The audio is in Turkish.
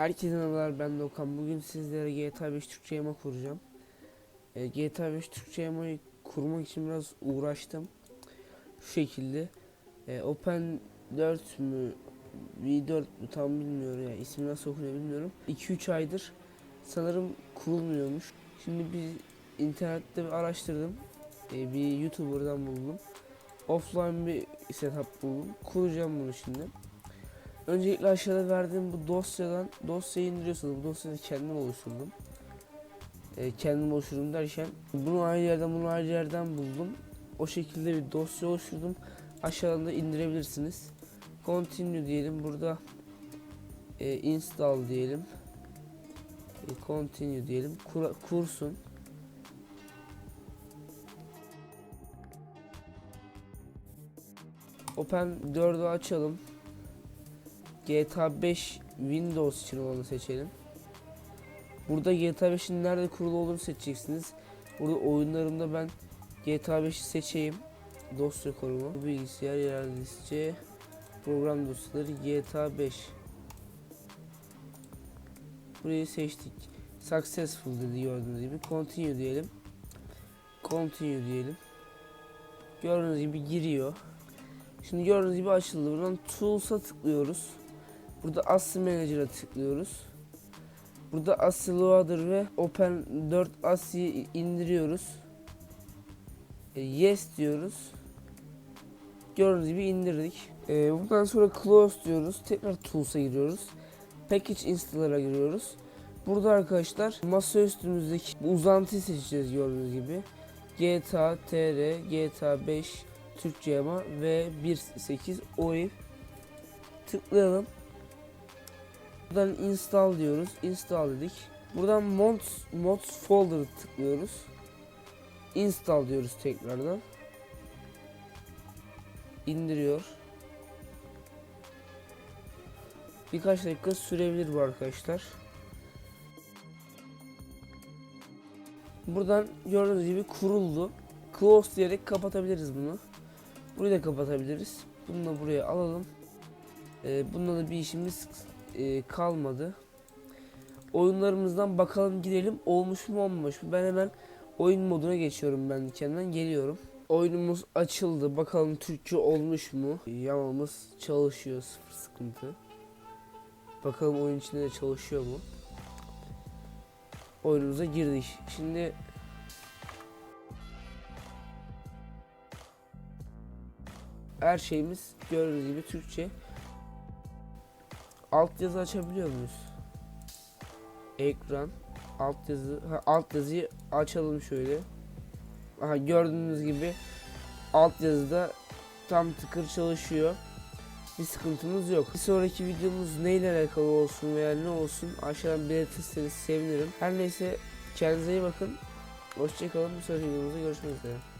Herkese merhabalar ben Dokan. Bugün sizlere GTA 5 Türkçe yama kuracağım. E, GTA 5 Türkçe yamayı kurmak için biraz uğraştım. Şu şekilde. E, Open 4 mü V4 mü tam bilmiyorum ya ismi nasıl okunuyor bilmiyorum. 2-3 aydır sanırım kurulmuyormuş. Şimdi bir internette bir araştırdım. E, bir YouTuber'dan buldum. Offline bir setup buldum. Kuracağım bunu şimdi. Öncelikle aşağıda verdiğim bu dosyadan dosyayı indiriyorsunuz. Bu dosyayı kendim oluşturdum. Ee, kendim oluşturdum derken bunu ayrı yerden bunu ayrı yerden buldum. O şekilde bir dosya oluşturdum. Aşağıdan da indirebilirsiniz. Continue diyelim. Burada e, install diyelim. E, continue diyelim. Kura- kursun. Open 4'ü açalım. GTA 5 Windows için olanı seçelim. Burada GTA 5'in nerede kurulu olduğunu seçeceksiniz. Burada oyunlarımda ben GTA 5'i seçeyim. Dosya konumu. Bu bilgisayar yerel listece program dosyaları GTA 5. Burayı seçtik. Successful dedi gördüğünüz gibi. Continue diyelim. Continue diyelim. Gördüğünüz gibi giriyor. Şimdi gördüğünüz gibi açıldı. Buradan Tools'a tıklıyoruz. Burada Assi Manager'a tıklıyoruz. Burada Assi Loader ve Open 4 Assi'yi indiriyoruz. E, yes diyoruz. Gördüğünüz gibi indirdik. E, buradan sonra Close diyoruz. Tekrar Tools'a giriyoruz. Package Installer'a giriyoruz. Burada arkadaşlar masa üstümüzdeki bu uzantıyı seçeceğiz gördüğünüz gibi. GTA TR, GTA 5 Türkçe yama ve 1.8 OIF tıklayalım. Buradan install diyoruz. Install dedik. Buradan mods, mods folder'ı tıklıyoruz. Install diyoruz tekrardan. İndiriyor. Birkaç dakika sürebilir bu arkadaşlar. Buradan gördüğünüz gibi kuruldu. Close diyerek kapatabiliriz bunu. Burayı da kapatabiliriz. Bunu da buraya alalım. Ee, bununla da bir işimiz e, kalmadı. Oyunlarımızdan bakalım gidelim olmuş mu olmamış mı. Ben hemen oyun moduna geçiyorum ben kendimden geliyorum. Oyunumuz açıldı. Bakalım Türkçe olmuş mu? Yamamız çalışıyor sıfır sıkıntı. Bakalım oyun içinde de çalışıyor mu? Oyunumuza girdik. Şimdi her şeyimiz gördüğünüz gibi Türkçe. Alt yazı açabiliyor muyuz? Ekran, alt yazı, ha, alt yazıyı açalım şöyle. Aha gördüğünüz gibi alt yazıda tam tıkır çalışıyor. Bir sıkıntımız yok. Bir sonraki videomuz neyle alakalı olsun veya ne olsun aşağıdan belirtirseniz sevinirim. Her neyse kendinize iyi bakın. Hoşçakalın. Bir sonraki videomuzda görüşmek üzere.